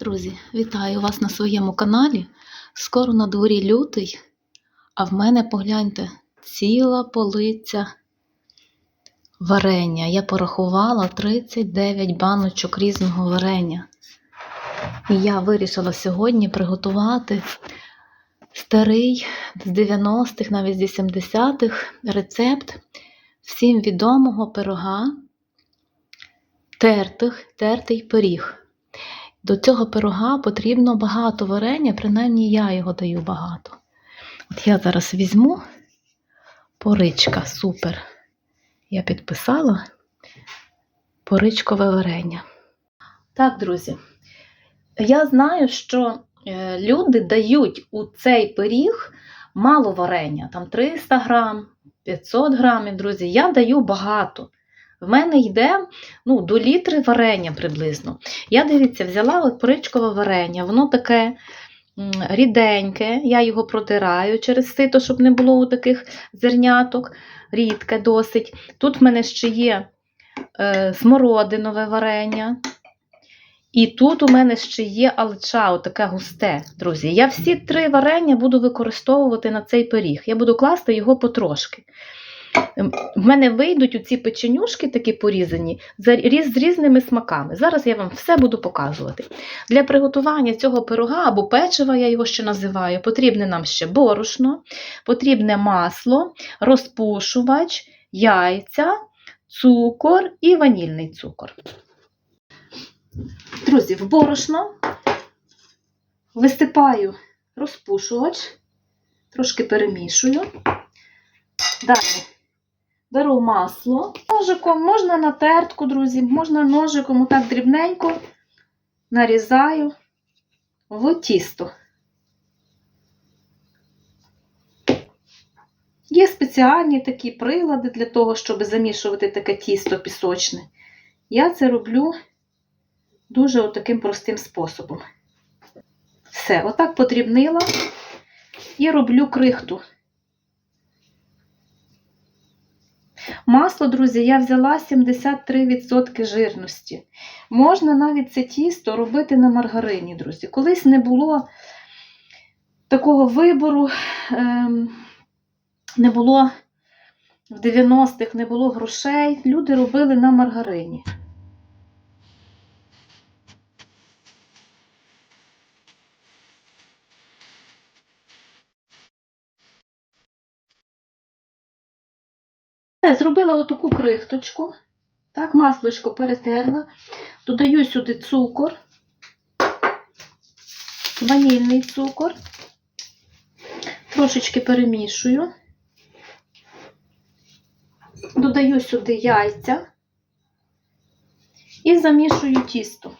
Друзі, вітаю вас на своєму каналі. Скоро на дворі лютий, а в мене погляньте ціла полиця варення. Я порахувала 39 баночок різного варення. І я вирішила сьогодні приготувати старий з 90-х, навіть з 80-х рецепт всім відомого пирога, тертих, тертий пиріг. До цього пирога потрібно багато варення, принаймні я його даю багато. От я зараз візьму поричка, супер. Я підписала поричкове варення. Так, друзі, я знаю, що е, люди дають у цей пиріг мало варення, там 300 грам, 500 грамів, друзі. Я даю багато. В мене йде ну, до літри варення приблизно. Я, дивіться, взяла от поричкове варення, воно таке ріденьке, я його протираю через сито, щоб не було таких зерняток, рідке досить. Тут в мене ще є е, смородинове варення. І тут у мене ще є алча, таке густе, друзі. Я всі три варення буду використовувати на цей пиріг. Я буду класти його потрошки. Ем, В мене вийдуть у ці печенюшки такі порізані з різними смаками. Зараз я вам все буду показувати. Для приготування цього пирога або печива, я його ще називаю, потрібне нам ще борошно, потрібне масло, розпушувач, яйця, цукор і ванільний цукор. Друзі, в борошно висипаю розпушувач, трошки перемішую. Далі беру масло ножиком, можна на тертку, друзі, можна ножиком отак дрібненько нарізаю в тісто. Є спеціальні такі прилади для того, щоб замішувати таке тісто пісочне. Я це роблю дуже отаким простим способом. Все, отак подрібнила і роблю крихту. Масло, друзі, я взяла 73% жирності. Можна навіть це тісто робити на маргарині, друзі. Колись не було такого вибору, ем, не було в 90-х не було грошей. Люди робили на маргарині. Зробила отаку крихточку. Так, масличко перетерла. Додаю сюди цукор, ванільний цукор. Трошечки перемішую. Додаю сюди яйця і замішую тісто.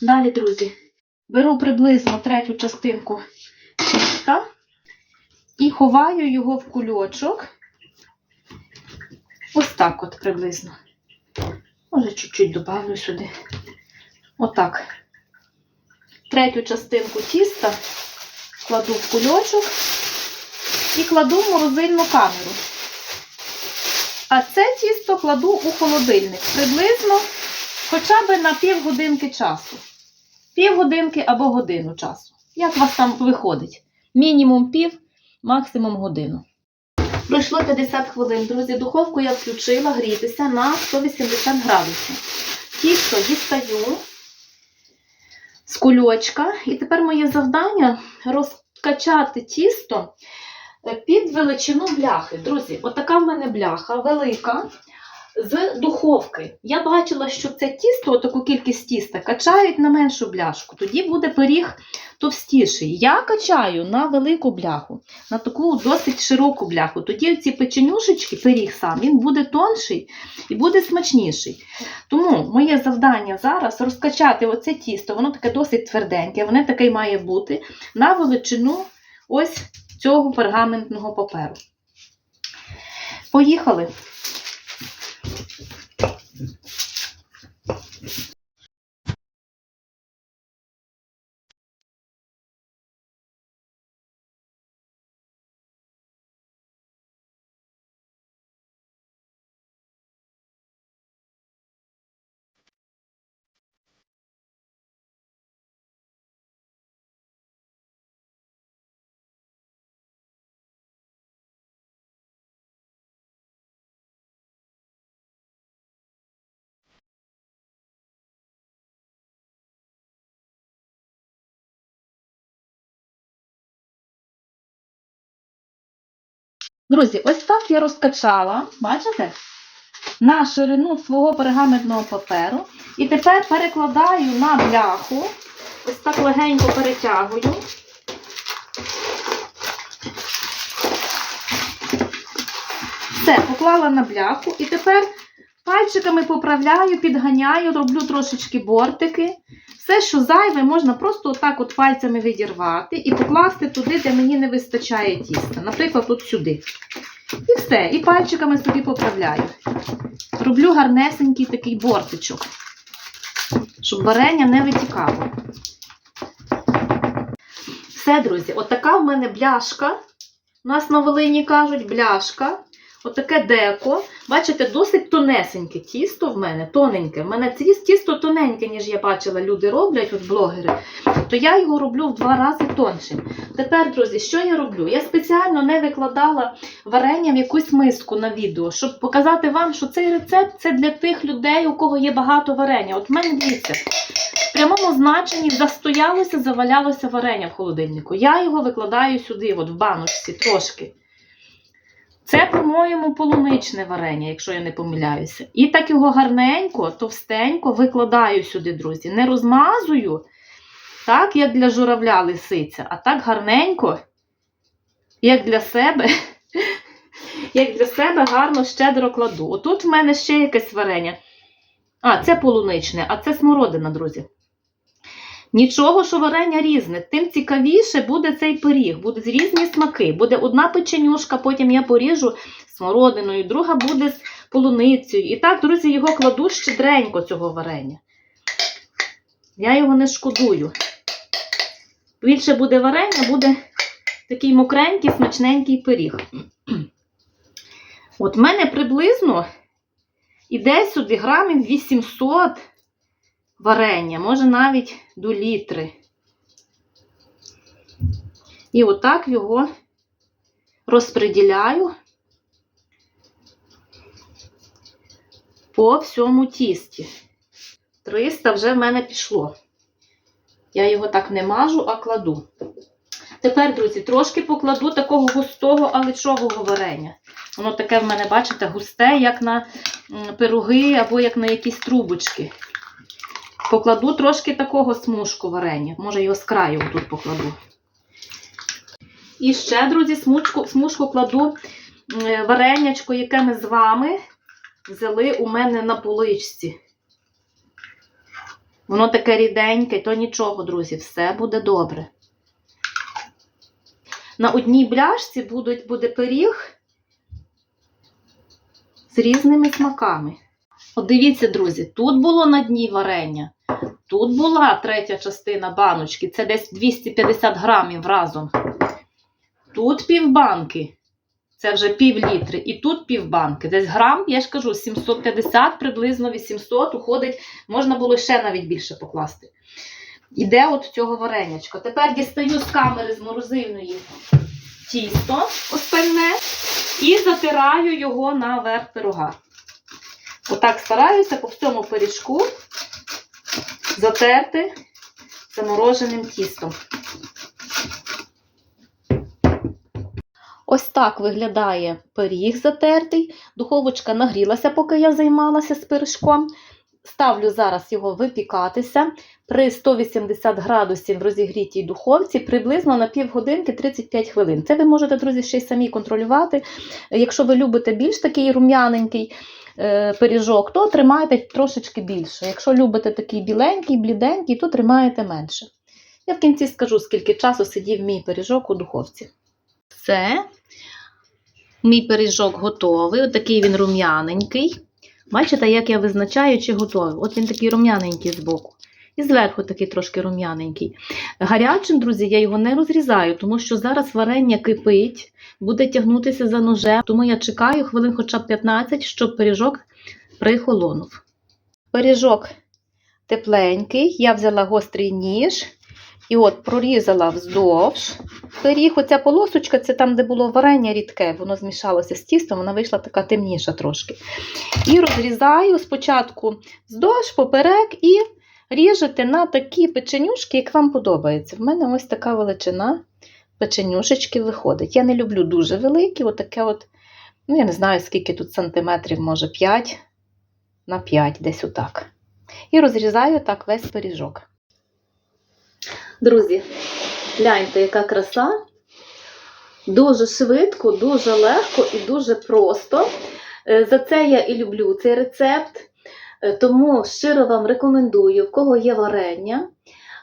Далі, друзі, беру приблизно третю частинку тіста і ховаю його в кульочок. Ось так от приблизно. Може, чуть-чуть добавлю сюди. Отак. Третю частинку тіста кладу в кульочок і кладу в морозильну камеру. А це тісто кладу у холодильник приблизно хоча б на півгодинки часу. Півгодинки або годину часу. Як у вас там виходить? Мінімум пів, максимум годину. Пройшло 50 хвилин, друзі. Духовку я включила грітися на 180 градусів. Тісто дістаю з кульочка. І тепер моє завдання розкачати тісто під величину бляхи. Друзі, отака в мене бляха велика з духовки. Я бачила, що це тісто, таку кількість тіста, качають на меншу бляшку. Тоді буде пиріг товстіший. Я качаю на велику бляху, на таку досить широку бляху. Тоді ці печенюшечки, пиріг сам, він буде тонший і буде смачніший. Тому моє завдання зараз розкачати оце тісто, воно таке досить тверденьке, воно таке й має бути на величину ось цього пергаментного паперу. Поїхали. Друзі, ось так я розкачала, бачите? На ширину свого пергаментного паперу. І тепер перекладаю на бляху. Ось так легенько перетягую. Все, поклала на бляху. І тепер пальчиками поправляю, підганяю, роблю трошечки бортики. Все, що зайве, можна просто отак от пальцями відірвати і покласти туди, де мені не вистачає тіста. Наприклад, от сюди. І все. І пальчиками собі поправляю. Роблю гарнесенький такий бортичок, щоб варення не витікало. Все, друзі, отака в мене бляшка. У нас на Волині кажуть бляшка. Отаке деко. Бачите, досить тонесеньке тісто в мене, тоненьке. В мене тісто тоненьке, ніж я бачила, люди роблять, от блогери. То я його роблю в два рази тоншим. Тепер, друзі, що я роблю? Я спеціально не викладала варення в якусь миску на відео, щоб показати вам, що цей рецепт це для тих людей, у кого є багато варення. От в мене дивіться, в прямому значенні застоялося, завалялося варення в холодильнику. Я його викладаю сюди, от в баночці, трошки. Це, по-моєму, полуничне варення, якщо я не помиляюся. І так його гарненько, товстенько викладаю сюди, друзі. Не розмазую, так, як для журавля лисиця, а так гарненько, як для себе, як для себе гарно щедро кладу. Отут в мене ще якесь варення. А, це полуничне, а це смородина, друзі. Нічого, що варення різне, тим цікавіше буде цей пиріг, будуть різні смаки. Буде одна печенюшка, потім я поріжу смородиною, друга буде з полуницею. І так, друзі, його кладу щедренько цього варення. Я його не шкодую. Більше буде варення, буде такий мокренький, смачненький пиріг. От в мене приблизно іде сюди грамів 800 варення, може навіть до літри. І отак його розподіляю по всьому тісті. 300 вже в мене пішло. Я його так не мажу, а кладу. Тепер, друзі, трошки покладу такого густого аличового варення. Воно таке в мене, бачите, густе, як на пироги або як на якісь трубочки. Покладу трошки такого смужку варення. Може, його з краю тут покладу. І ще, друзі, смужку, смужку кладу варенячко, яке ми з вами взяли у мене на поличці. Воно таке ріденьке, то нічого, друзі, все буде добре. На одній бляшці будуть, буде пиріг з різними смаками. От дивіться, друзі, тут було на дні варення, тут була третя частина баночки, це десь 250 грамів разом. Тут півбанки, це вже пів літри, і тут півбанки. Десь грам, я ж кажу, 750, приблизно 800 уходить, можна було ще навіть більше покласти. Іде от цього варенячка. Тепер дістаю з камери з морозильної тісто остальне і затираю його на верх пирога. Отак стараюся по всьому пиріжку затерти замороженим тістом. Ось так виглядає пиріг затертий. Духовочка нагрілася, поки я займалася з пиріжком. Ставлю зараз його випікатися при 180 градусів в розігрітій духовці приблизно на півгодинки 35 хвилин. Це ви можете, друзі, ще й самі контролювати. Якщо ви любите більш такий рум'яненький пиріжок, то тримайте трошечки більше. Якщо любите такий біленький, бліденький, то тримаєте менше. Я в кінці скажу, скільки часу сидів мій пиріжок у духовці. Все. Мій пиріжок готовий. Отакий він рум'яненький. Бачите, як я визначаю, чи готовий. От він такий рум'яненький збоку. І зверху такий трошки рум'яненький. Гарячим, друзі, я його не розрізаю, тому що зараз варення кипить, буде тягнутися за ножем. Тому я чекаю хвилин хоча б 15, щоб пиріжок прихолонув. Пиріжок тепленький, я взяла гострий ніж і от прорізала вздовж. Пиріг, оця полосочка, це там, де було варення рідке, воно змішалося з тістом, вона вийшла така темніша трошки. І розрізаю спочатку вздовж, поперек і ріжете на такі печенюшки, як вам подобається. В мене ось така величина печенюшечки виходить. Я не люблю дуже великі, отаке от, ну я не знаю, скільки тут сантиметрів, може 5 на 5, десь отак. І розрізаю так весь пиріжок. Друзі, гляньте, яка краса. Дуже швидко, дуже легко і дуже просто. Е, За це я і люблю цей рецепт. Е, Тому щиро вам рекомендую, в кого є варення,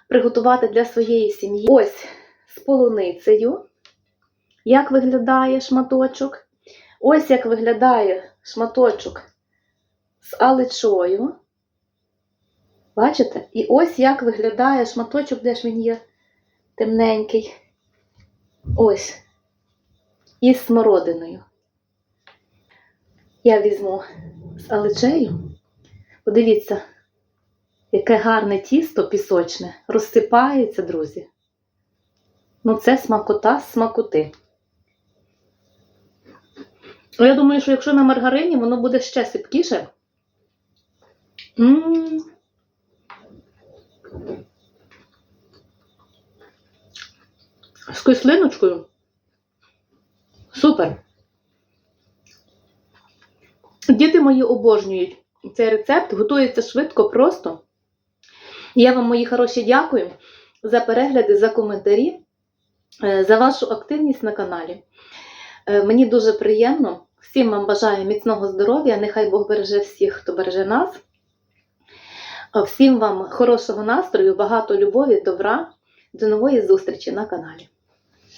приготувати для своєї сім'ї. Ось з полуницею. Як виглядає шматочок. Ось як виглядає шматочок з аличою. Бачите? І ось як виглядає шматочок, де ж він є темненький. Ось. Із смородиною. Я візьму з аличею. Подивіться, яке гарне тісто пісочне розсипається, друзі. Ну, це смакота смакоти. Ну, Я думаю, що якщо на маргарині, воно буде ще сипкіше. М. З кислиночкою. Супер. Діти мої обожнюють цей рецепт, готується швидко, просто. Я вам, мої хороші, дякую за перегляди, за коментарі, е, за вашу активність на каналі. Е, Мені дуже приємно. Всім вам бажаю міцного здоров'я. Нехай Бог береже всіх, хто береже нас. Е, Всім вам хорошого настрою, багато любові, добра. До нової зустрічі на каналі.